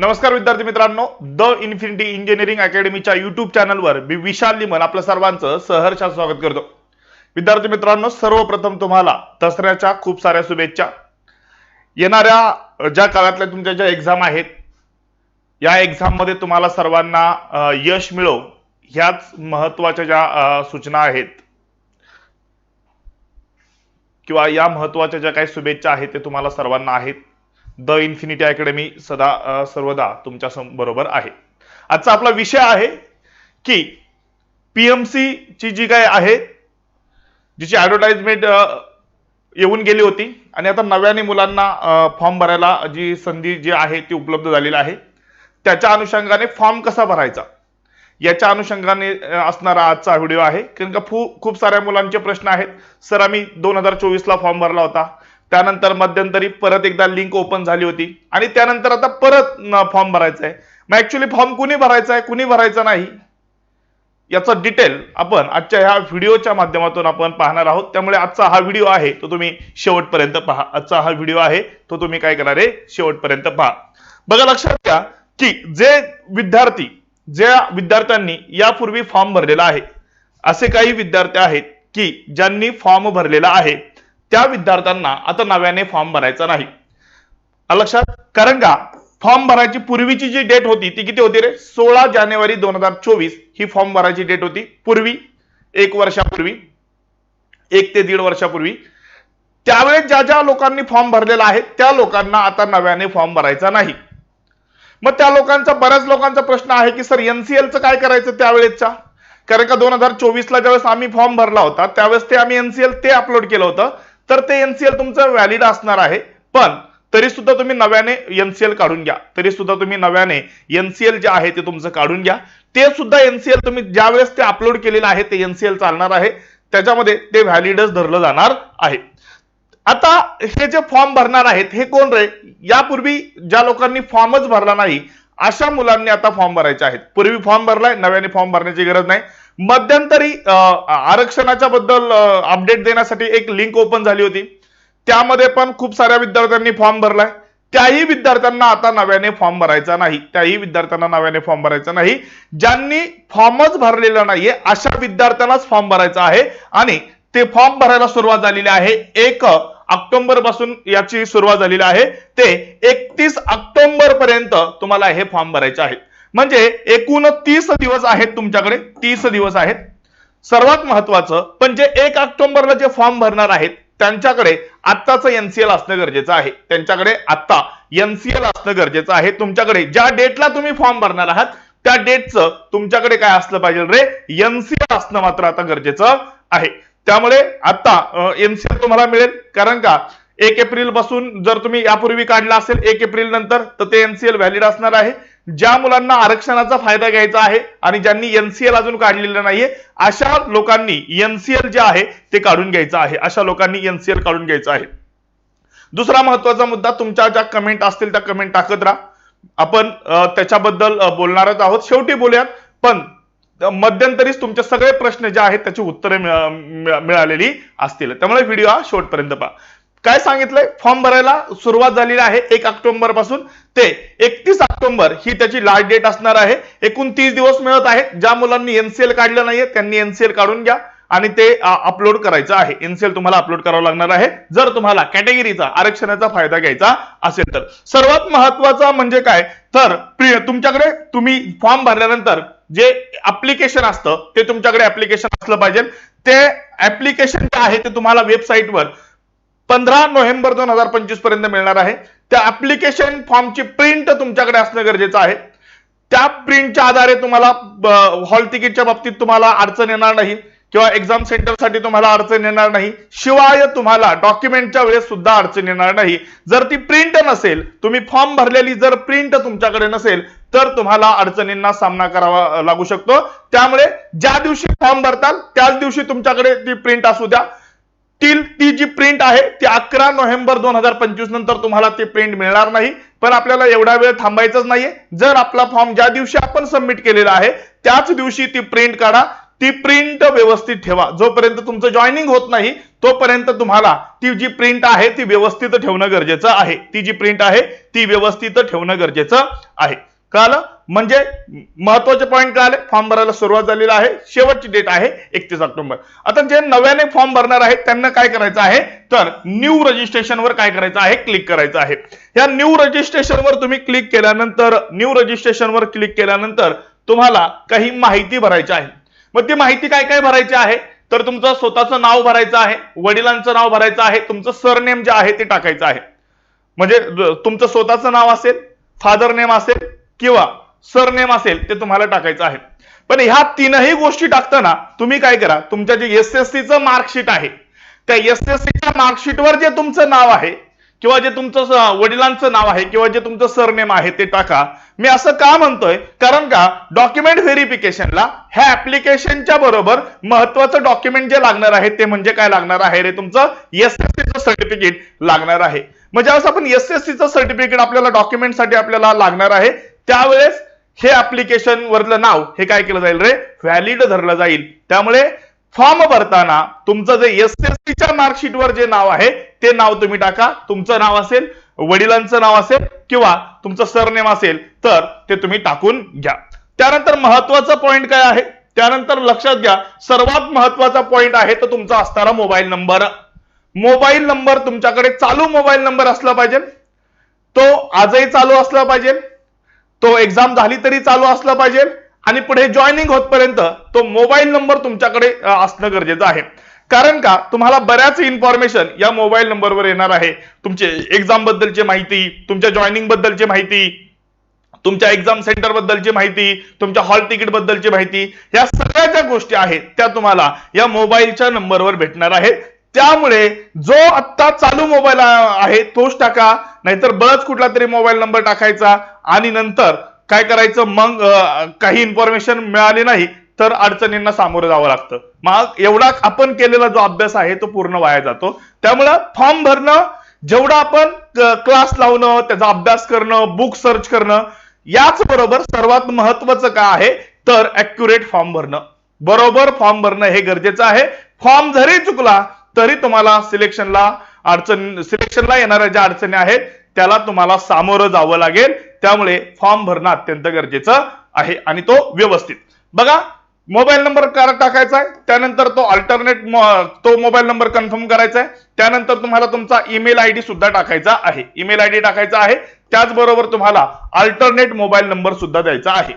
नमस्कार विद्यार्थी मित्रांनो द इन्फिनिटी इंजिनिअरिंग अकॅडमीच्या युट्यूब चॅनलवर मी विशाल लिमन आपल्या सर्वांचं सहर्ष स्वागत करतो. विद्यार्थी मित्रांनो सर्वप्रथम तुम्हाला दसऱ्याच्या खूप साऱ्या शुभेच्छा. येणाऱ्या ज्या काळातल्या तुमच्या ज्या एक्झाम आहेत या एक्झाममध्ये तुम्हाला सर्वांना यश मिळो ह्याच महत्त्वाच्या ज्या सूचना आहेत. किंवा या महत्त्वाच्या ज्या काही शुभेच्छा आहेत ते तुम्हाला सर्वांना आहेत. द इन्फिनिटी अकॅडमी सदा सर्वदा तुमच्या बरोबर आहे. आजचा आपला विषय आहे की पीएमसी ची जी काय आहे जिची ऍडव्हर्टाइजमेंट येऊन गेली होती आणि आता नव्याने मुलांना फॉर्म भरायला जी संधी जी आहे ती उपलब्ध झालेली आहे. त्याच्या अनुषंगाने फॉर्म कसा भरायचा? याच्या अनुषंगाने असणारा आजचा व्हिडिओ आहे. कारण का खूप खूप साऱ्या मुलांचे प्रश्न आहेत. सर आम्ही दोन हजार चोवीसला फॉर्म भरला होता. त्यानंतर मध्यंतरी परत एकदा लिंक ओपन झाली होती. आणि त्यानंतर आता परत फॉर्म भरायचा आहे. मग ऍक्च्युली फॉर्म कुणी भरायचा आहे कुणी भरायचा नाही याचा डिटेल आपण आजच्या ह्या व्हिडिओच्या माध्यमातून आपण पाहणार आहोत. त्यामुळे आजचा हा व्हिडिओ आहे तो तुम्ही शेवटपर्यंत पहा. आजचा हा व्हिडिओ आहे तो तुम्ही काय करणार आहे शेवटपर्यंत पहा. बघा लक्षात घ्या की जे विद्यार्थी ज्या विद्यार्थ्यांनी यापूर्वी फॉर्म भरलेला आहे असे काही विद्यार्थी आहेत की ज्यांनी फॉर्म भरलेला आहे. त्या विद्यार्थ्यांना आता नव्याने फॉर्म भरायचा नाही. लक्षात कारण का? फॉर्म भरायची पूर्वीची जी डेट होती ती किती होती रे? सोळा जानेवारी दोन हजार चोवीस ही फॉर्म भरायची डेट होती. पूर्वी एक वर्षापूर्वी एक ते दीड वर्षापूर्वी. त्यावेळेस ज्या ज्या लोकांनी फॉर्म भरलेला आहे त्या लोकांना आता नव्याने फॉर्म भरायचा नाही. मग त्या लोकांचा बऱ्याच लोकांचा प्रश्न आहे की सर एनसीएलचं काय करायचं त्यावेळेसचा कारण का दोन हजार चोवीसला ज्यावेळेस आम्ही फॉर्म भरला होता त्यावेळेस ते आम्ही एनसीएल ते अपलोड केलं होतं. तर ते एनसीएल तुमचं व्हॅलिड असणार आहे. पण तरी सुद्धा तुम्ही नव्याने एनसीएल काढून घ्या. तरी सुद्धा तुम्ही नव्याने एनसीएल जे आहे ते तुमचं काढून घ्या. ते सुद्धा एनसीएल तुम्ही ज्या वेळेस ते अपलोड केलेलं आहे ते एनसीएल चालणार आहे. त्याच्यामध्ये ते व्हॅलिडच धरलं जाणार आहे. आता हे जे फॉर्म भरणार आहेत हे कोण रे? यापूर्वी ज्या लोकांनी फॉर्मच भरला नाही अशा मुलांनी आता फॉर्म भरायचे आहेत. पूर्वी फॉर्म भरलाय नव्याने फॉर्म भरण्याची गरज नाही. मध्यंतरी आरक्षणाच्या बद्दल अपडेट देण्यासाठी एक लिंक ओपन झाली होती. त्यामध्ये पण खूप साऱ्या विद्यार्थ्यांनी फॉर्म भरलाय. त्याही विद्यार्थ्यांना आता नव्याने फॉर्म भरायचा नाही. त्याही विद्यार्थ्यांना नव्याने फॉर्म भरायचा नाही. ज्यांनी फॉर्मच भरलेला नाहीये अशा विद्यार्थ्यांनाच फॉर्म भरायचा आहे. आणि ते फॉर्म भरायला सुरुवात झालेली आहे एक ऑक्टोबरपासून याची सुरुवात झालेली आहे. ते एकतीस ऑक्टोबर पर्यंत तुम्हाला हे फॉर्म भरायचे आहेत. म्हणजे एकूण तीस दिवस आहेत तुमच्याकडे तीस दिवस आहेत. सर्वात महत्वाचं पण जे एक ऑक्टोबरला जे फॉर्म भरणार आहेत त्यांच्याकडे आत्ताच एनसीएल असणं गरजेचं आहे. त्यांच्याकडे आत्ता एनसीएल असणं गरजेचं आहे. तुमच्याकडे ज्या डेटला तुम्ही फॉर्म भरणार आहात त्या डेटचं तुमच्याकडे काय असलं पाहिजे रे? एनसीएल असणं मात्र आता गरजेचं आहे. त्यामुळे आता एनसीएल तुम्हाला मिळेल. कारण का? एक एप्रिलपासून जर तुम्ही यापूर्वी काढला असेल एक एप्रिल नंतर तर ते एनसीएल व्हॅलिड असणार आहे. ज्या मुलांना आरक्षणाचा फायदा घ्यायचा आहे आणि ज्यांनी एनसीएल अजून काढलेलं नाहीये अशा लोकांनी एनसीएल जे आहे ते काढून घ्यायचं आहे. अशा लोकांनी एनसीएल काढून घ्यायचं आहे. दुसरा महत्त्वाचा मुद्दा तुमच्या ज्या कमेंट असतील त्या कमेंट टाकत राहा. आपण त्याच्याबद्दल बोलणारच आहोत. शेवटी बोलूयात पण मध्यंतरीच तुमचे सगळे प्रश्न जे आहेत त्याची उत्तरे मिळालेली असतील. त्यामुळे व्हिडिओ हा शेवटपर्यंत पहा. काय सांगितलंय? फॉर्म भरायला सुरुवात झालेली आहे एक ऑक्टोबरपासून. ते एकतीस ऑक्टोबर ही त्याची लास्ट डेट असणार आहे. एकूण तीस दिवस मिळत आहेत. ज्या मुलांनी एनसीएल काढलं नाहीये त्यांनी एनसीएल काढून घ्या आणि ते अपलोड करायचं आहे. एनसीएल तुम्हाला अपलोड करावं लागणार आहे. जर तुम्हाला कॅटेगरीचा आरक्षणाचा फायदा घ्यायचा असेल तर. सर्वात महत्त्वाचा म्हणजे काय? तर प्रिय तुमच्याकडे तुम्ही फॉर्म भरल्यानंतर जे ऍप्लिकेशन असतं ते तुमच्याकडे ऍप्लिकेशन असलं पाहिजे. ते ऍप्लिकेशन जे आहे ते तुम्हाला वेबसाईटवर पंधरा नोव्हेंबर दोन हजार पंचवीसपर्यंत मिळणार आहे. त्या ऍप्लिकेशन फॉर्मची प्रिंट तुमच्याकडे असणं गरजेचं आहे. त्या प्रिंटच्या आधारे तुम्हाला हॉल तिकीटच्या बाबतीत तुम्हाला अडचण येणार नाही किंवा एक्झाम सेंटरसाठी तुम्हाला अडचण येणार नाही. शिवाय तुम्हाला डॉक्युमेंटच्या वेळेस सुद्धा अडचण येणार नाही. जर ती प्रिंट नसेल तुम्ही फॉर्म भरलेली जर प्रिंट तुमच्याकडे नसेल तर तुम्हाला अडचणींना सामना करावा लागू शकतो. त्यामुळे ज्या दिवशी फॉर्म भरताल त्याच दिवशी तुमच्याकडे ती प्रिंट असू द्या. तील ती जी प्रिंट आहे ती अकरा नोव्हेंबर दोन हजार पंचवीस नंतर तुम्हाला ती प्रिंट मिळणार नाही. पण आपल्याला एवढा वेळ थांबायचंच नाहीये. जर आपला फॉर्म ज्या दिवशी आपण सबमिट केलेला आहे त्याच दिवशी ती प्रिंट काढा. ती प्रिंट व्यवस्थित ठेवा. जोपर्यंत तुमचं जॉईनिंग होत नाही तोपर्यंत तुम्हाला ती जी प्रिंट आहे ती व्यवस्थित ठेवणं गरजेचं आहे. ती जी प्रिंट आहे ती व्यवस्थित ठेवणं गरजेचं आहे. कळालं? म्हणजे महत्त्वाचे पॉईंट काय आले? फॉर्म भरायला सुरुवात झालेली आहे. शेवटची डेट आहे एकतीस ऑक्टोबर. आता जे नव्याने फॉर्म भरणार आहेत त्यांना काय करायचं आहे? तर न्यू रजिस्ट्रेशन वर काय करायचं आहे? क्लिक करायचं आहे. या न्यू रजिस्ट्रेशन वर तुम्ही क्लिक केल्यानंतर न्यू रजिस्ट्रेशन वर क्लिक केल्यानंतर तुम्हाला काही माहिती भरायची आहे. मग ती माहिती काय काय भरायची आहे? तर तुमचं स्वतःचं नाव भरायचं आहे वडिलांचं नाव भरायचं आहे तुमचं सरनेम जे आहे ते टाकायचं आहे. म्हणजे तुमचं स्वतःचं नाव असेल फादर नेम असेल किंवा सरनेम असेल ते तुम्हाला टाकायचं आहे. पण ह्या तीनही गोष्टी टाकताना तुम्ही काय करा तुमच्या जे एस एस सीचं मार्कशीट आहे त्या एस एस सीच्या मार्कशीटवर जे तुमचं नाव आहे किंवा जे तुमचं वडिलांचं नाव आहे किंवा जे तुमचं सरनेम आहे ते टाका. मी असं का म्हणतोय? कारण का डॉक्युमेंट व्हेरिफिकेशनला ह्या ऍप्लिकेशनच्या बरोबर महत्वाचं डॉक्युमेंट जे लागणार आहे ते म्हणजे काय लागणार आहे रे तुमचं? एस एस सीचं सर्टिफिकेट लागणार आहे. म्हणजे असं आपण एस एस सीचं सर्टिफिकेट आपल्याला डॉक्युमेंटसाठी आपल्याला लागणार आहे त्यावेळेस हे ऍप्लिकेशन वरलं नाव हे काय केलं जाईल रे? व्हॅलिड धरलं जाईल. त्यामुळे फॉर्म भरताना तुमचं जे एस एस सीच्या मार्कशीटवर जे नाव आहे ते नाव तुम्ही टाका. तुमचं नाव असेल वडिलांचं नाव असेल किंवा तुमचं सरनेम असेल तर ते तुम्ही टाकून घ्या. त्यानंतर महत्त्वाचा पॉइंट काय आहे? त्यानंतर लक्षात घ्या सर्वात महत्त्वाचा पॉइंट आहे तो तुमचा असणारा मोबाईल नंबर मोबाईल नंबर तुमच्याकडे चालू मोबाईल नंबर असला पाहिजे. तो आजही चालू असला पाहिजे. तो एक्झाम झाली तरी चालू असला पाहिजे आणि पुढे जॉईनिंग होतपर्यंत तो मोबाईल नंबर तुमच्याकडे असणं गरजेचं आहे. कारण का? तुम्हाला बऱ्याच इन्फॉर्मेशन या मोबाईल नंबरवर येणार आहे. तुमचे एक्झाम बद्दलची माहिती तुमच्या जॉईनिंग बद्दलची माहिती तुमच्या एक्झाम सेंटर बद्दलची माहिती तुमच्या हॉल तिकीट बद्दलची माहिती या सगळ्या ज्या गोष्टी आहेत त्या तुम्हाला या मोबाईलच्या नंबरवर भेटणार आहेत. त्यामुळे जो आत्ता चालू मोबाईल आहे तोच टाका. नाहीतर बळच कुठला तरी मोबाईल नंबर टाकायचा आणि नंतर काय करायचं? मग काही इन्फॉर्मेशन मिळाली नाही तर अडचणींना सामोरं जावं लागतं. मग एवढा आपण केलेला जो अभ्यास आहे तो पूर्ण वाया जातो. त्यामुळं फॉर्म भरणं जेवढं आपण क्लास लावणं त्याचा अभ्यास करणं बुक सर्च करणं याच बरोबर सर्वात महत्वाचं काय आहे? तर ऍक्युरेट फॉर्म भरणं. बरोबर फॉर्म भरणं हे गरजेचं आहे. फॉर्म जरी चुकला तरी तुम्हाला सिलेक्शनला अडचण सिलेक्शनला येणाऱ्या ज्या अडचणी आहेत त्याला तुम्हाला सामोरं जावं लागेल. त्यामुळे फॉर्म भरणं अत्यंत गरजेचं आहे आणि तो व्यवस्थित. बघा मोबाईल नंबर टाकायचा आहे. त्यानंतर तो अल्टरनेट तो मोबाईल नंबर कन्फर्म करायचा आहे. त्यानंतर तुम्हाला तुमचा ईमेल आयडी सुद्धा टाकायचा आहे. ईमेल आयडी टाकायचा आहे. त्याचबरोबर तुम्हाला अल्टरनेट मोबाईल नंबर सुद्धा द्यायचा आहे.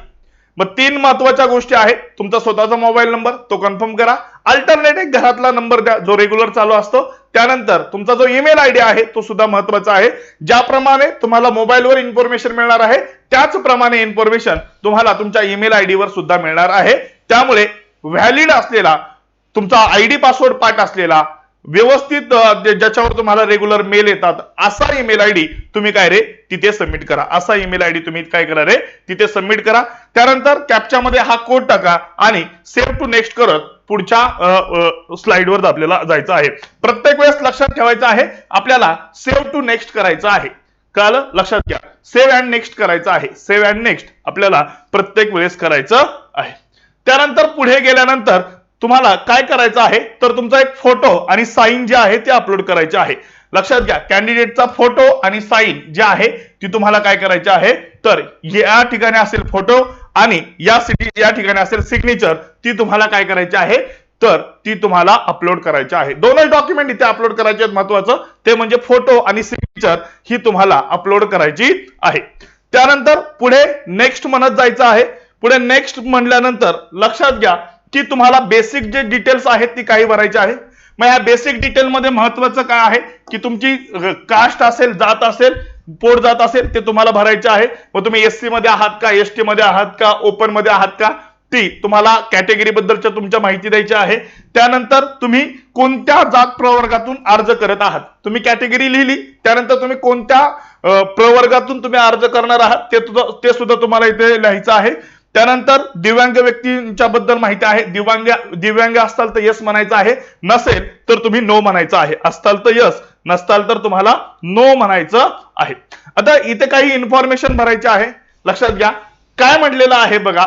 मग तीन महत्त्वाच्या गोष्टी आहेत. तुमचा स्वतःचा मोबाईल नंबर तो कन्फर्म करा. अल्टरनेट एक घरातला नंबर द्या जो रेग्युलर चालू असतो. त्यानंतर तुमचा जो ईमेल आयडी आहे तो सुद्धा महत्त्वाचा आहे. ज्याप्रमाणे तुम्हाला मोबाईलवर इन्फॉर्मेशन मिळणार आहे त्याचप्रमाणे इन्फॉर्मेशन तुम्हाला तुमच्या ईमेल आयडीवर सुद्धा मिळणार आहे. त्यामुळे व्हॅलिड असलेला तुमचा आयडी पासवर्ड पाठ असलेला व्यवस्थित ज्याच्यावर तुम्हाला रेग्युलर मेल येतात असा ईमेल आयडी तुम्ही काय रे? तिथे सबमिट करा. असा ईमेल आयडी तुम्ही काय करा रे? तिथे सबमिट करा. त्यानंतर कॅपच्यामध्ये हा कोड टाका आणि सेव्ह टू नेक्स्ट करत पुढच्या स्लाइडवर आपल्याला जायचं आहे. प्रत्येक वेळेस लक्षात ठेवायचं आहे आपल्याला सेव्ह टू नेक्स्ट करायचं आहे. काल लक्षात घ्या. सेव्ह अँड नेक्स्ट करायचं आहे. सेव्ह अँड नेक्स्ट आपल्याला प्रत्येक वेळेस करायचं आहे. त्यानंतर पुढे गेल्यानंतर तुम्हाला काय करायचं आहे तर तुमचा एक फोटो आणि साईन जे आहे ते अपलोड करायचे आहे. लक्षात घ्या कॅन्डिडेटचा फोटो आणि साईन जे आहे ती तुम्हाला काय करायची आहे तर या ठिकाणी असेल फोटो आणि या सिटी या ठिकाणी असेल सिग्नेचर ती तुम्हाला काय करायची आहे तर ती तुम्हाला अपलोड करायची आहे. दोनच डॉक्युमेंट इथे अपलोड करायचे आहेत महत्वाचं ते म्हणजे फोटो आणि सिग्नेचर ही तुम्हाला अपलोड करायची आहे. त्यानंतर पुढे नेक्स्ट म्हणत जायचं आहे. पुढे नेक्स्ट म्हणल्यानंतर लक्षात घ्या की तुम्हाला बेसिक जे डिटेल्स आहेत ती काही भरायची आहे. मग ह्या बेसिक डिटेल मध्ये महत्वाचं काय आहे? की तुमची कास्ट असेल जात असेल पोट जात असेल ते तुम्हाला भरायचे आहे. मग तुम्ही एससी मध्ये आहात का एसटी मध्ये आहात का ओपनमध्ये आहात का ती तुम्हाला कॅटेगरी बद्दलच्या तुमच्या माहिती द्यायची आहे. त्यानंतर तुम्ही कोणत्या जात प्रवर्गातून अर्ज करत आहात? तुम्ही कॅटेगरी लिहिली त्यानंतर तुम्ही कोणत्या प्रवर्गातून तुम्ही अर्ज करणार आहात ते सुद्धा तुम्हाला इथे लिहायचं आहे. त्यानंतर दिव्यांग व्यक्तींच्या बद्दल माहिती आहे. दिव्यांग दिव्यांग असताल तर यस म्हणायचं आहे. नसेल तर तुम्ही नो म्हणायचं आहे. असताल तर यस नसताल तर तुम्हाला नो म्हणायचं आहे. आता इथे काही इन्फॉर्मेशन भरायची आहे. लक्षात घ्या. काय म्हटलेलं आहे बघा.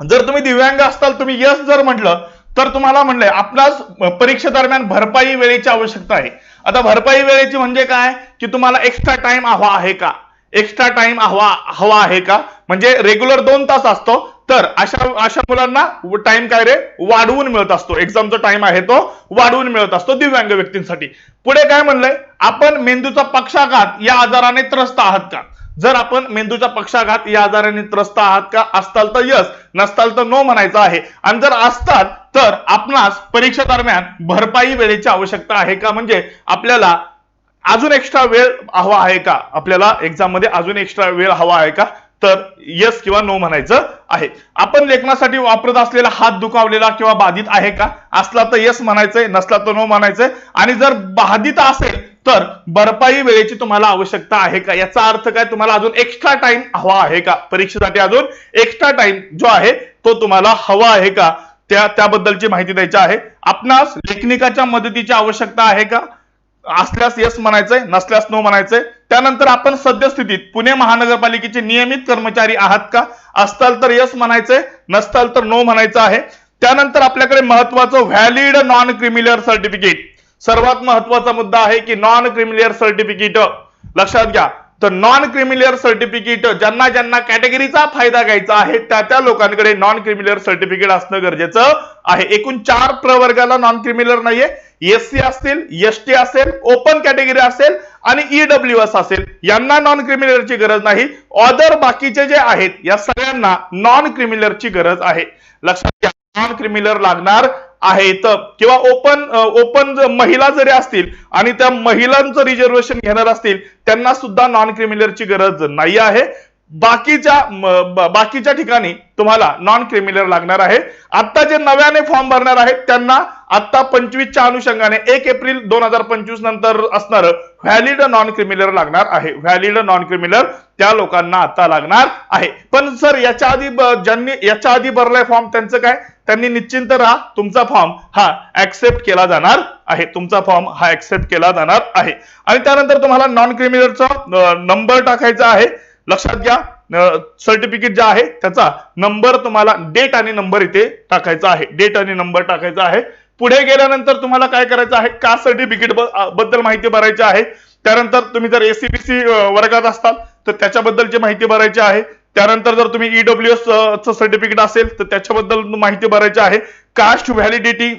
जर तुम्ही दिव्यांग असताल तुम्ही यस जर म्हटलं तर तुम्हाला म्हणलंय आपणास परीक्षे दरम्यान भरपाई वेळेची आवश्यकता आहे. आता भरपाई वेळेची म्हणजे काय? की तुम्हाला एक्स्ट्रा टाइम हवा आहे का? एक्स्ट्रा टाइम हवा हवा आहे का? म्हणजे रेग्युलर दोन तास असतो तर अशा अशा मुलांना टाइम काय रे? वाढवून मिळत असतो. एक्झामचा टाइम आहे तो वाढवून मिळत असतो दिव्यांग व्यक्तींसाठी. पुढे काय म्हणलंय? आपण मेंदूचा पक्षाघात या आजाराने त्रस्त आहात का? जर आपण मेंदूचा पक्षाघात या आजाराने त्रस्त आहात का? असताल तर यस नसताल तर नो म्हणायचं आहे. आणि जर असतात तर आपणास परीक्षा दरम्यान भरपाई वेळेची आवश्यकता आहे का? म्हणजे आपल्याला अजून एक्स्ट्रा वेळ हवा आहे का? आपल्याला एक्झाममध्ये अजून एक्स्ट्रा वेळ हवा आहे का? तर यस किंवा नो म्हणायचं आहे. आपण लेखनासाठी वापरत असलेला हात दुखावलेला किंवा बाधित आहे का? असला तर यस म्हणायचंय नसला तर नो म्हणायचंय. आणि जर बाधित असेल तर भरपाई वेळेची तुम्हाला आवश्यकता आहे का? याचा अर्थ काय? तुम्हाला अजून एक्स्ट्रा टाइम हवा आहे का? परीक्षेसाठी अजून एक्स्ट्रा टाइम जो आहे तो तुम्हाला हवा आहे का? त्या त्याबद्दलची माहिती द्यायची आहे. आपणास लेखनिकाच्या मदतीची आवश्यकता आहे का? असल्यास यस म्हणायचंय नसल्यास नो म्हणायचंय. त्यानंतर आपण सद्यस्थितीत पुणे महानगरपालिकेचे नियमित कर्मचारी आहात का? असताल तर यस म्हणायचंय नसताल तर नो म्हणायचं आहे. त्यानंतर आपल्याकडे महत्वाचं व्हॅलिड नॉन क्रिमिलियर सर्टिफिकेट सर्वात महत्त्वाचा मुद्दा आहे की नॉन क्रिमिलियर सर्टिफिकेट लक्षात घ्या. तर नॉन क्रिमिलियर सर्टिफिकेट ज्यांना ज्यांना कॅटेगरीचा फायदा घ्यायचा आहे त्या त्या लोकांकडे नॉन क्रिमिलियर सर्टिफिकेट असणं गरजेचं आहे. एकूण चार प्रवर्गाला नॉन क्रिमिलियर नाहीये. एससी असतील एस टी असेल ओपन कॅटेगरी असेल आणि ईडब्ल्यू एस असेल. यांना नॉन क्रिमिलियरची गरज नाही. ऑदर बाकीचे जे आहेत या सगळ्यांना नॉन क्रिमिलियरची गरज आहे. लक्षात घ्या नॉन क्रिमिलियर लागणार आहेत किंवा ओपन ओपन महिला जरी असतील आणि त्या महिलांचं रिझर्वेशन घेणार असतील त्यांना सुद्धा नॉन क्रिमिलरची गरज नाही आहे. बाकीच्या बाकीच्या ठिकाणी तुम्हाला नॉन क्रिमिलर लागणार आहे. आता जे नव्याने फॉर्म भरणार आहेत त्यांना आता पंचवीसच्या अनुषंगाने एक एप्रिल दोन हजार पंचवीस नंतर असणार व्हॅलिड नॉन क्रिमिलियर लागणार आहे. व्हॅलिड नॉन क्रिमिलियर त्या लोकांना आता लागणार आहे. पण सर याच्या आधी ज्यांनी याच्या आधी भरलाय फॉर्म त्यांचं काय? त्यांनी निश्चिंत राहा तुमचा फॉर्म हा ऍक्सेप्ट केला जाणार आहे. तुमचा फॉर्म हा ऍक्सेप्ट केला जाणार आहे. आणि त्यानंतर तुम्हाला नॉन क्रिमिलियरचा नंबर टाकायचा आहे. लक्षात घ्या सर्टिफिकेट जे आहे त्याचा नंबर तुम्हाला डेट आणि नंबर इथे टाकायचा आहे. डेट आणि नंबर टाकायचा आहे. पुढे गेल्यानंतर तुम्हाला काय करायचं आहे? कास्ट सर्टिफिकेटबद्दल माहिती भरायची आहे. त्यानंतर तुम्ही जर एसीबीसी वर्गात असताल तर त्याच्याबद्दलची माहिती भरायची आहे त्यानंतर जर तुम्ही ईडब्ल्यू एस सर्टिफिकेट असेल तर त्याच्याबद्दल माहिती भरायची आहे. कास्ट व्हॅलिडिटी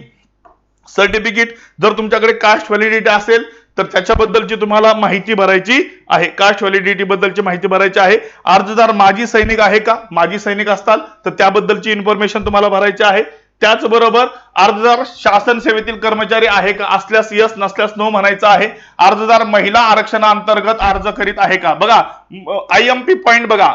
सर्टिफिकेट जर तुमच्याकडे कास्ट व्हॅलिडिटी असेल तर त्याच्याबद्दलची तुम्हाला माहिती भरायची आहे. कास्ट व्हॅलिडिटी बद्दलची माहिती भरायची आहे. अर्जदार माजी सैनिक आहे का? माजी सैनिक असताल तर त्याबद्दलची इन्फॉर्मेशन तुम्हाला भरायची आहे. त्याचबरोबर अर्जदार शासन सेवेतील कर्मचारी आहे का? असल्यास यस नसल्यास नो म्हणायचं आहे. अर्जदार महिला आरक्षणाअंतर्गत अर्ज करीत आहे का? बघा आय एम पी पॉइंट बघा.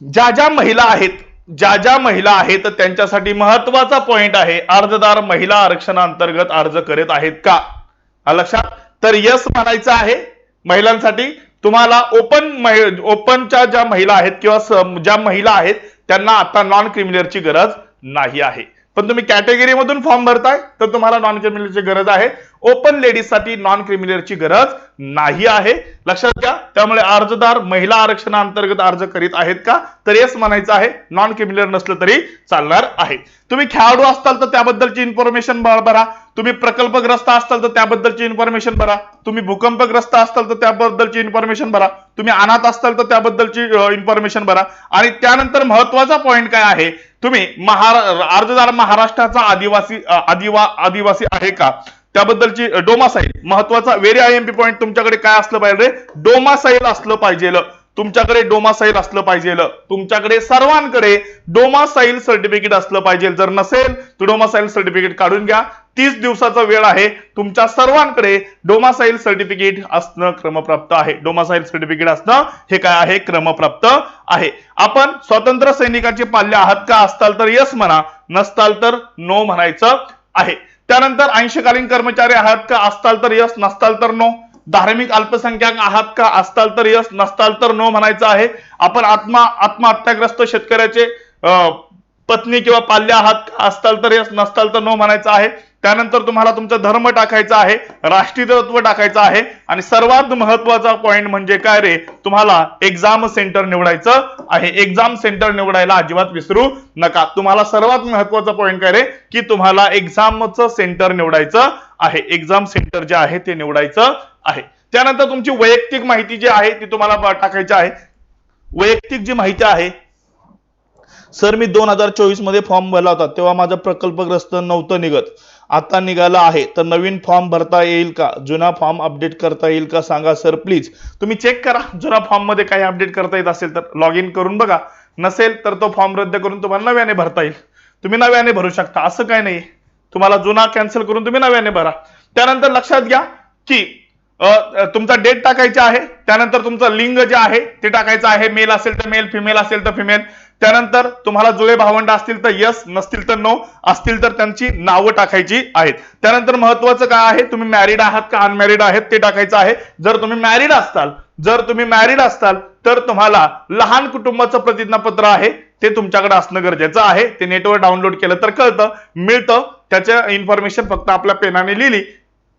ज्या ज्या महिला आहेत ज्या ज्या महिला आहेत त्यांच्यासाठी महत्त्वाचा पॉइंट आहे अर्जदार महिला आरक्षणाअंतर्गत अर्ज करीत आहेत का? लक्षात? तर यस म्हणायचं आहे. महिलांसाठी तुम्हाला ओपन ओपनच्या ज्या महिला आहेत किंवा ज्या महिला आहेत त्यांना आता नॉन क्रिमिनलची गरज नाही आहे. पण तुम्ही कॅटेगरी मधून फॉर्म भरताय तर तुम्हाला नॉन क्रिमिलियरची गरज आहे. ओपन लेडीजसाठी नॉन क्रिमिनलची गरज नाही आहे. लक्षात घ्या त्यामुळे अर्जदार महिला आरक्षणाअंतर्गत अर्ज करीत आहेत का? तर येस म्हणायचं आहे. नॉन क्रिमिलियर नसलं तरी चालणार आहे. तुम्ही खेळाडू असताल तर त्याबद्दलची इन्फॉर्मेशन भरा. तुम्ही प्रकल्पग्रस्त असताल तर त्याबद्दलची इन्फॉर्मेशन भरा. तुम्ही भूकंपग्रस्त असताल तर त्याबद्दलची इन्फॉर्मेशन भरा. तुम्ही अनाथ असताल तर त्याबद्दलची इन्फॉर्मेशन भरा. आणि त्यानंतर महत्त्वाचा पॉईंट काय आहे? तुम्ही महारा अर्जदार महाराष्ट्राचा आदिवासी आदिवा आदिवासी आहे का? त्याबद्दलची डोमासाईल. महत्त्वाचा very I M P point तुमच्याकडे काय असलं पाहिजे? डोमासाईल असलं पाहिजे. तुमच्याकडे डोमासाईल असलं पाहिजे तुमच्याकडे सर्वांकडे डोमासाईल सर्टिफिकेट असलं पाहिजे जर नसेल तर डोमासाईल सर्टिफिकेट काढून घ्या. तीस दिवसाचा वेळ आहे. तुमच्या सर्वांकडे डोमासाईल सर्टिफिकेट असणं क्रमप्राप्त आहे. डोमासाईल सर्टिफिकेट असणं हे काय आहे? क्रमप्राप्त आहे. आपण स्वतंत्र सैनिकाचे पाल्य आहात का? असताल तर यस म्हणा. नसताल तर नो म्हणायचं आहे. त्यानंतर ऐंशकालीन कर्मचारी आहात का? असताल तर यस नसताल तर नो धार्मिक अल्पसंख्याक आहात का? असताल तर यस नसताल तर नो म्हणायचं आहे. आपण आत्मा आत्महत्याग्रस्त शेतकऱ्याचे पत्नी किंवा पाल्य आहात का? असताल तर यस नसताल तर नो म्हणायचं आहे. त्यानंतर तुम्हाला तुमचा धर्म टाकायचा आहे राष्ट्रीयत्व टाकायचं आहे. आणि सर्वात महत्त्वाचा पॉइंट म्हणजे काय रे? तुम्हाला एक्झाम सेंटर निवडायचं आहे. एक्झाम सेंटर निवडायला अजिबात विसरू नका. तुम्हाला सर्वात महत्त्वाचा पॉइंट काय रे? की तुम्हाला एक्झामचं सेंटर निवडायचं आहे. एक्झाम सेंटर जे आहे ते निवडायचं आहे. त्यानंतर तुमची वैयक्तिक माहिती जी आहे ती तुम्हाला टाकायची आहे. वैयक्तिक जी माहिती आहे सर मी दोन हजार चोवीसमध्ये फॉर्म भरला होता तेव्हा माझं प्रकल्पग्रस्त नव्हतं निघत. आता निघाला आहे तर नवीन फॉर्म भरता येईल का? जुना फॉर्म अपडेट करता येईल का? सांगा सर प्लीज. तुम्ही चेक करा जुना फॉर्ममध्ये काही अपडेट करता येत असेल तर. लॉग इन करून बघा. नसेल तर तो फॉर्म रद्द करून तुम्हाला नव्याने भरता येईल. तुम्ही नव्याने भरू शकता असं काय नाही तुम्हाला जुना कॅन्सल करून तुम्ही नव्याने भरा. त्यानंतर लक्षात घ्या की तुमचा डेट टाकायचा आहे त्यानंतर तुमचं लिंग जे आहे ते टाकायचं आहे. मेल असेल तर मेल फिमेल असेल तर फिमेल त्यानंतर तुम्हाला जुळे भावंड असतील तर यस नसतील तर नो असतील तर त्यांची नावं टाकायची आहेत. त्यानंतर महत्वाचं काय आहे तुम्ही मॅरिड आहात का अनमॅरिड आहेत ते टाकायचं आहे. जर तुम्ही मॅरिड असताल जर तुम्ही मॅरिड असताल तर तुम्हाला लहान कुटुंबाचं प्रतिज्ञापत्र आहे ते तुमच्याकडे असणं गरजेचं आहे. ते नेटवर डाउनलोड केलं तर कळतं मिळतं. त्याच्या इन्फॉर्मेशन फक्त आपल्या पेनाने लिहिली.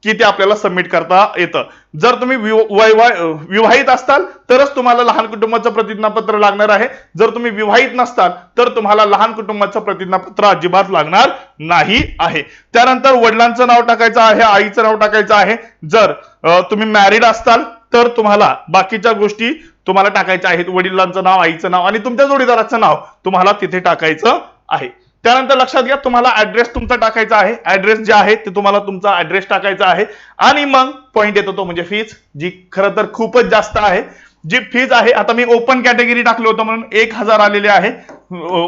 की ते आपल्याला सबमिट करता येतं. जर तुम्ही विवाहित असताल तरच तुम्हाला लहान कुटुंबाचं प्रतिज्ञापत्र लागणार आहे. जर तुम्ही विवाहित नसताल तर तुम्हाला लहान कुटुंबाचं प्रतिज्ञापत्र अजिबात लागणार नाही आहे. त्यानंतर वडिलांचं नाव टाकायचं आहे आईचं नाव टाकायचं आहे. जर तुम्ही मॅरिड असताल तर तुम्हाला बाकीच्या गोष्टी तुम्हाला टाकायच्या आहेत. वडिलांचं नाव आईचं नाव आणि तुमच्या जोडीदाराचं नाव तुम्हाला तिथे टाकायचं आहे. त्यानंतर लक्षात घ्या तुम्हाला ऍड्रेस तुमचा टाकायचा आहे. ऍड्रेस जे आहे ते तुम्हाला तुमचा ऍड्रेस टाकायचा आहे. आणि मग पॉईंट येतो तो म्हणजे फीज जी खरं तर खूपच जास्त आहे. जी फीज आहे आता मी ओपन कॅटेगरी टाकलं होतं म्हणून एक हजार आलेले आहे.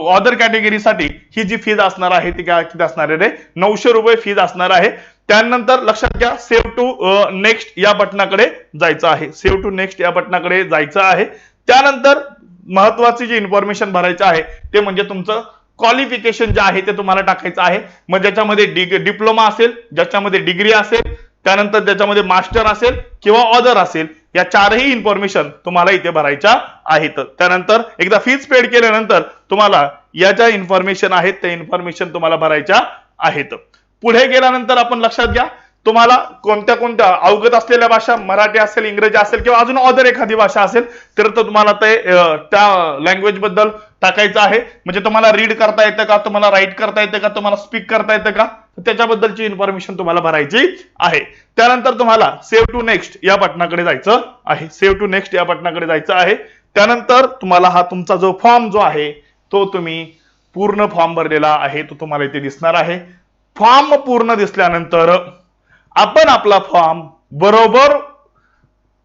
ऑदर कॅटेगरीसाठी ही जी फीज असणार आहे ती काय किती असणार आहे रे? नऊशे रुपये फीज असणार आहे. त्यानंतर लक्षात घ्या सेव्ह टू नेक्स्ट या बटनाकडे जायचं आहे. सेव्ह टू नेक्स्ट या बटनाकडे जायचं आहे. त्यानंतर महत्वाची जी इन्फॉर्मेशन भरायचं आहे ते म्हणजे तुमचं क्वालिफिकेशन जे आहे ते तुम्हाला टाकायचं आहे. मग ज्याच्यामध्ये डिप्लोमा असेल ज्याच्यामध्ये डिग्री असेल त्यानंतर ज्याच्यामध्ये मास्टर असेल किंवा ऑदर असेल या चारही इन्फॉर्मेशन तुम्हाला इथे भरायच्या आहेत. त्यानंतर एकदा फीज पेड केल्यानंतर तुम्हाला या ज्या इन्फॉर्मेशन आहेत त्या इन्फॉर्मेशन तुम्हाला भरायच्या आहेत. पुढे गेल्यानंतर आपण लक्षात घ्या तुम्हाला कोणत्या कोणत्या अवगत असलेल्या भाषा मराठी असेल इंग्रजी असेल किंवा अजून अदर एखादी भाषा असेल तर तुम्हाला ते त्या लँग्वेजबद्दल टाकायचं आहे? म्हणजे तुम्हाला रीड करता येतं का? तुम्हाला राईट करता येतं का? तुम्हाला स्पीक करता येतं का? त्याच्याबद्दलची इन्फॉर्मेशन तुम्हाला भरायची आहे. त्यानंतर तुम्हाला सेव्ह टू नेक्स्ट या बटनाकडे जायचं आहे. सेव्ह टू नेक्स्ट या बटनाकडे जायचं आहे. त्यानंतर तुम्हाला हा तुमचा जो फॉर्म जो आहे तो तुम्ही पूर्ण फॉर्म भरलेला आहे तो तुम्हाला इथे दिसणार आहे. फॉर्म पूर्ण दिसल्यानंतर आपण आपला फॉर्म बरोबर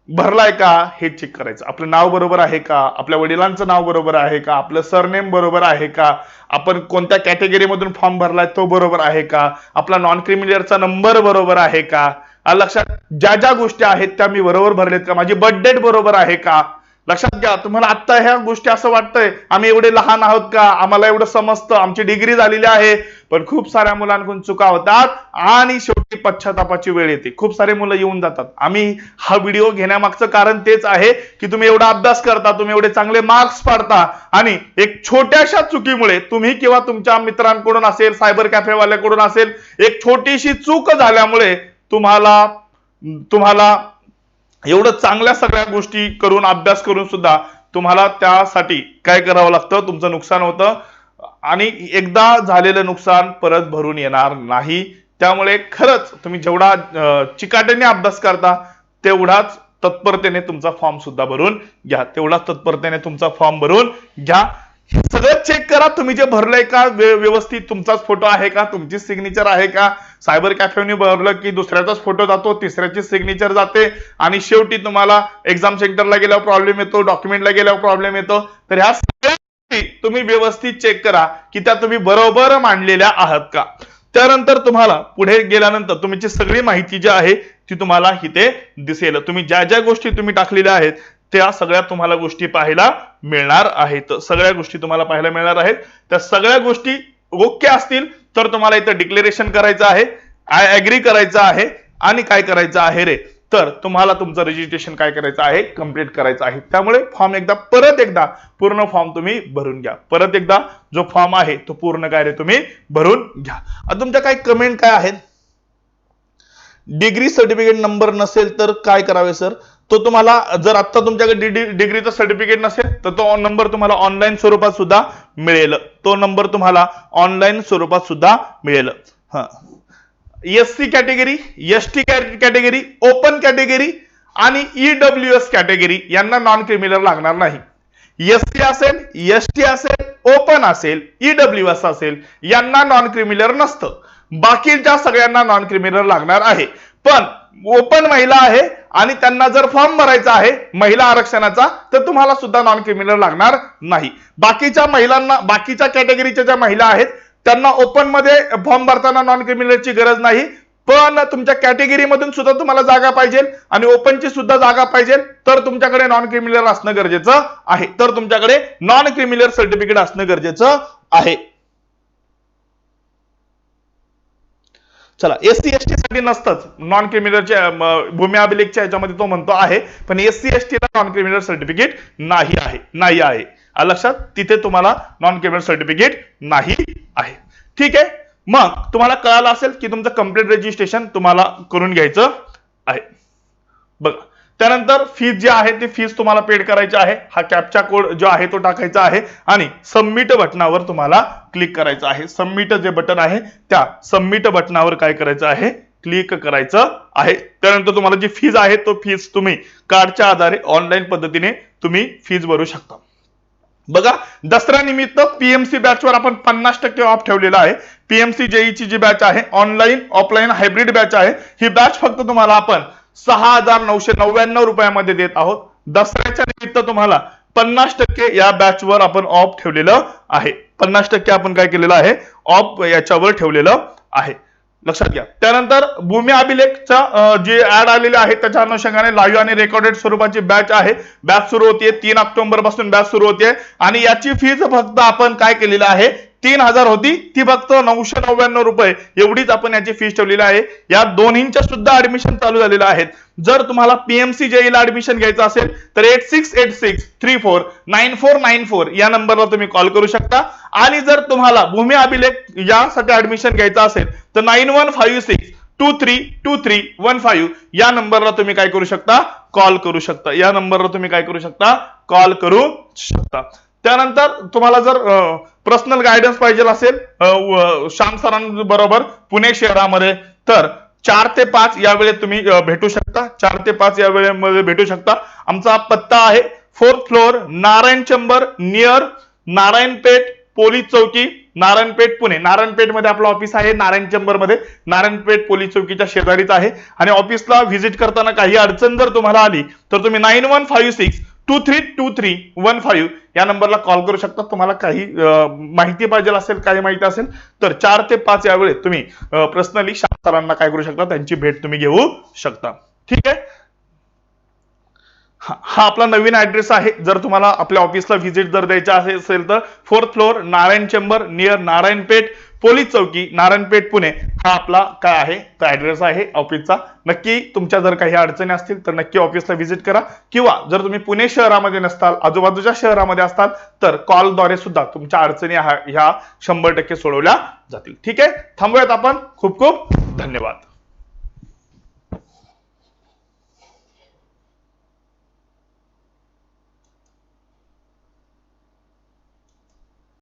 भरलाय का? हे चेक करायचं. आपलं नाव बरोबर आहे का? आपल्या वडिलांचं नाव बरोबर आहे का? आपलं सरनेम बरोबर आहे का? आपण कोणत्या कॅटेगरीमधून फॉर्म भरलाय तो बरोबर आहे का? आपला नॉन क्रिमिनलचा नंबर बरोबर आहे का? लक्षात ज्या ज्या गोष्टी आहेत त्या मी बरोबर भरलेत का? माझी बर्थडेट बरोबर आहे का? लक्षात घ्या तुम्हाला आत्ता ह्या गोष्टी असं वाटतंय आम्ही एवढे लहान आहोत का? आम्हाला एवढं समजतं आमची डिग्री झालेली आहे पण खूप साऱ्या मुलांकडून चुका होतात आणि शेवटी पश्चातापाची वेळ येते. खूप सारे मुलं येऊन जातात. आम्ही हा व्हिडिओ घेण्यामागचं कारण तेच आहे की तुम्ही एवढा अभ्यास करता तुम्ही एवढे चांगले मार्क्स पाडता आणि एक छोट्याशा चुकीमुळे तुम्ही किंवा तुमच्या मित्रांकडून असेल सायबर कॅफेवाल्याकडून असेल एक छोटीशी चूक झाल्यामुळे तुम्हाला तुम्हाला एवढं चांगल्या सगळ्या गोष्टी करून अभ्यास करून सुद्धा तुम्हाला त्यासाठी काय करावं लागतं? तुमचं नुकसान होतं. आणि एकदा झालेलं नुकसान परत भरून येणार नाही. त्यामुळे खरंच तुम्ही जेवढा चिकाट्याने अभ्यास करता तेवढाच तत्परतेने तुमचा फॉर्म सुद्धा भरून घ्या. तेवढाच तत्परतेने तुमचा फॉर्म भरून घ्या. हे सगळं चेक करा. तुम्ही जे भरलंय का? व्यवस्थित तुमचाच फोटो आहे का? तुमची सिग्नेचर आहे का? सायबर कॅफेने भरलं की दुसऱ्याचाच फोटो जातो तिसऱ्याची सिग्नेचर जाते. आणि शेवटी तुम्हाला एक्झाम सेंटरला गेल्यावर प्रॉब्लेम येतो डॉक्युमेंटला गेल्यावर प्रॉब्लेम येतो. तर ह्या सगळ्या गोष्टी तुम्ही व्यवस्थित चेक करा की त्या तुम्ही बरोबर मांडलेल्या आहात का? त्यानंतर तुम्हाला पुढे गेल्यानंतर तुमची सगळी माहिती जी आहे ती तुम्हाला इथे दिसेल. तुम्ही ज्या ज्या गोष्टी तुम्ही टाकलेल्या आहेत त्या सगळ्या तुम्हाला गोष्टी पाहायला मिळणार आहेत. सगळ्या गोष्टी तुम्हाला पाहायला मिळणार आहेत. त्या सगळ्या गोष्टी ओके असतील तर तुम्हाला इथं डिक्लेरेशन करायचं आहे. आय अग्री करायचं आहे. आणि काय करायचं आहे रे? तर तुम्हाला तुमचं रजिस्ट्रेशन काय करायचं आहे? कंप्लीट करायचं आहे. त्यामुळे फॉर्म एकदा परत एकदा पूर्ण फॉर्म तुम्ही भरून घ्या. परत एकदा जो फॉर्म आहे तो पूर्ण काय रे तुम्ही भरून घ्या. आता तुमच्या काही कमेंट काय आहेत? डिग्री सर्टिफिकेट नंबर नसेल तर काय करावे सर तो तुम्हाला जर आता तुमच्याकडे डिग्रीचं सर्टिफिकेट नसेल तर तो नंबर तुम्हाला ऑनलाईन स्वरूपात सुद्धा मिळेल. तो नंबर तुम्हाला ऑनलाईन स्वरूपात सुद्धा मिळेल. हा. S C category S T category open category आणि ईडब्ल्यू एस कॅटेगरी यांना नॉन क्रिमिनल लागणार नाही. एस सी असेल एस टी असेल ओपन असेल ईडब्ल्यू एस असेल यांना नॉन क्रिमिनल नसतं बाकीच्या सगळ्यांना नॉन क्रिमिनल लागणार आहे. पण ओपन महिला आहे आणि त्यांना जर फॉर्म भरायचा आहे महिला आरक्षणाचा तर तुम्हाला सुद्धा नॉन क्रिमिनल लागणार नाही. बाकीच्या महिलांना बाकीच्या कॅटेगरीच्या ज्या महिला आहेत त्यांना ओपनमध्ये फॉर्म भरताना नॉन क्रिमिनलची गरज नाही. पण तुमच्या कॅटेगरी मधून सुद्धा तुम्हाला जागा पाहिजे आणि ओपनची सुद्धा जागा पाहिजे तर तुमच्याकडे नॉन क्रिमिनल असणं गरजेचं आहे. तर तुमच्याकडे नॉन क्रिमिनल सर्टिफिकेट असणं गरजेचं आहे. चला एस सी एस टी साठी नसतंच नॉन क्रिमिनलच्या भूमी अभिलेखच्या याच्यामध्ये तो म्हणतो आहे पण एस सी एस टीला नॉन क्रिमिनल सर्टिफिकेट नाही आहे नाही आहे. लक्षात? तिथे तुम्हाला नॉन क्रिमिनल सर्टिफिकेट नाही आहे. ठीक आहे? मग तुम्हाला कळालं असेल की तुमचं कंप्लेंट रजिस्ट्रेशन तुम्हाला करून घ्यायचं आहे. बघा. त्यानंतर फीज जी आहे ती फीज तुम्हाला पेड करायची आहे. हा कॅपचा कोड जो आहे तो टाकायचा आहे आणि सबमिट बटनावर तुम्हाला क्लिक करायचं आहे. सबमिट जे बटन आहे त्या सबमिट बटनावर काय करायचं आहे? क्लिक करायचं आहे. त्यानंतर तुम्हाला जी फीज आहे तो फीज तुम्ही कार्डच्या आधारे ऑनलाईन पद्धतीने तुम्ही फीज भरू शकता. बघा दसरा निमित्त पीएमसी बॅच वर आपण पन्नास टक्के ऑफ ठेवलेला आहे. पीएमसी जेईची जी बॅच आहे ऑनलाईन ऑफलाईन हायब्रिड बॅच आहे. ही बॅच फक्त तुम्हाला आपण सहा हजार नऊशे नव्याण्णव रुपयामध्ये देत आहोत. दसऱ्याच्या निमित्त तुम्हाला पन्नास टक्के या बॅच वर आपण ऑफ ठेवलेलं आहे. पन्नास टक्के आपण काय केलेलं आहे? ऑफ याच्यावर ठेवलेलं आहे. लक्षात घ्या. त्यानंतर भूमी अभिलेखचा जे ऍड आलेले आहे त्याच्या अनुषंगाने लाईव्ह आणि रेकॉर्डेड स्वरूपाची बॅच आहे. बॅच सुरू होतीये तीन ऑक्टोबरपासून बॅच सुरू होते आणि याची फीज फक्त आपण काय केलेलं आहे? तीन हजार होती ती फक्त नऊशे नव्याण्णव रुपये. एवढीच आपण याची फीस ठेवलेली आहे. या दोन्हींच्या सुद्धा ऍडमिशन चालू झालेलं आहेत. जर तुम्हाला पीएमसी जेईला ऍडमिशन घ्यायचं असेल तर eight six eight six three four nine four nine four या नंबरला तुम्ही कॉल करू शकता. आणि जर तुम्हाला भूमी अभिलेख यासाठी ऍडमिशन घ्यायचं असेल तर nine one five six two three two three one five या नंबरला तुम्ही काय करू शकता? कॉल करू शकता. या नंबरला तुम्ही काय करू शकता? कॉल करू शकता. त्यानंतर तुम्हाला जर पर्सनल गायडन्स पाहिजे असेल श्याम सरांबरोबर पुणे शहरामध्ये तर चार ते पाच या वेळेत तुम्ही भेटू शकता. चार ते पाच या वेळेमध्ये भेटू शकता. आमचा पत्ता आहे fourth floor Narayan chamber near Narayanpeth police चौकी नारायणपेठ पुणे. नारायणपेठमध्ये आपलं ऑफिस आहे नारायण चंबरमध्ये नारायणपेठ पोलीस चौकीच्या शेजारीच आहे. आणि ऑफिसला व्हिजिट करताना काही अडचण जर तुम्हाला आली तर तुम्ही nine one five six two three two three one five या नंबरला कॉल करू शकता. तुम्हाला काही माहिती पाहिजे असेल काही माहिती असेल तर चार ते पाच यावेळेत तुम्ही पर्सनली शास्त्रांना काय करू शकता त्यांची भेट तुम्ही घेऊ शकता. ठीक आहे? हा हा आपला नवीन ऍड्रेस आहे. जर तुम्हाला आपल्या ऑफिसला व्हिजिट जर द्यायचा असेल तर fourth floor Narayan chamber near Narayanpeth police चौकी नारायणपेठ पुणे. हा आपला काय आहे? तो ऍड्रेस आहे ऑफिसचा नक्की तुमच्या जर काही अडचणी असतील तर नक्की ऑफिसला व्हिजिट करा. किंवा जर तुम्ही पुणे शहरामध्ये नसताल आजूबाजूच्या शहरामध्ये असताल तर कॉलद्वारे सुद्धा तुमच्या अडचणी ह्या ह्या शंभर टक्के सोडवल्या जातील. ठीक आहे? थांबूयात आपण. खूप खूप धन्यवाद.